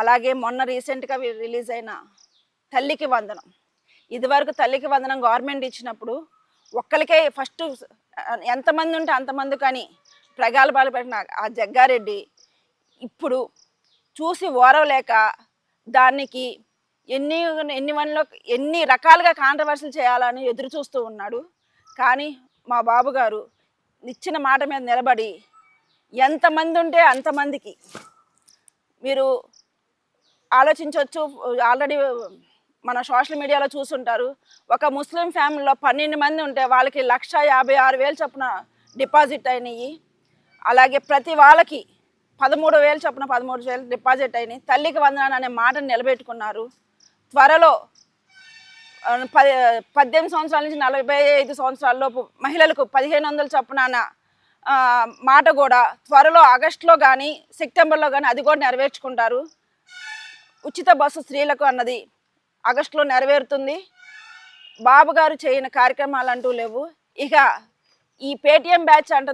అలాగే మొన్న రీసెంట్గా రిలీజ్ అయిన తల్లికి వందనం. ఇదివరకు తల్లికి వందనం గవర్నమెంట్ ఇచ్చినప్పుడు ఒక్కరికే ఫస్ట్ ఎంతమంది ఉంటే అంతమంది కానీ ప్రగల్భాలు పెట్టిన ఆ జగ్గారెడ్డి ఇప్పుడు చూసి ఓరవలేక దానికి ఎన్ని ఎన్ని వన్లో ఎన్ని రకాలుగా కాంట్రవర్సీలు చేయాలని ఎదురు చూస్తూ ఉన్నాడు. కానీ మా బాబు గారు ఇచ్చిన మాట మీద నిలబడి ఎంతమంది ఉంటే అంతమందికి మీరు ఆలోచించవచ్చు. ఆల్రెడీ మన సోషల్ మీడియాలో చూసుంటారు. ఒక ముస్లిం ఫ్యామిలీలో పన్నెండు మంది ఉంటే వాళ్ళకి లక్ష యాభై ఆరు వేలు చొప్పున డిపాజిట్ అయినాయి. అలాగే ప్రతి వాళ్ళకి పదమూడు వేలు చొప్పున పదమూడు వేలు డిపాజిట్ అయినాయి. తల్లికి వందనాన్ని అనే మాటను నిలబెట్టుకున్నారు. త్వరలో పది పద్దెనిమిది సంవత్సరాల నుంచి నలభై ఐదు సంవత్సరాలలోపు మహిళలకు పదిహేను వందల చొప్పున మాట కూడా త్వరలో ఆగస్టులో కానీ సెప్టెంబర్లో కానీ అది కూడా నెరవేర్చుకుంటారు. ఉచిత బస్సు స్త్రీలకు అన్నది ఆగస్టులో నెరవేరుతుంది. బాబు గారు చేయని కార్యక్రమాలు అంటూ లేవు. ఇక ఈ పేటిఎం బ్యాచ్ అంటుంది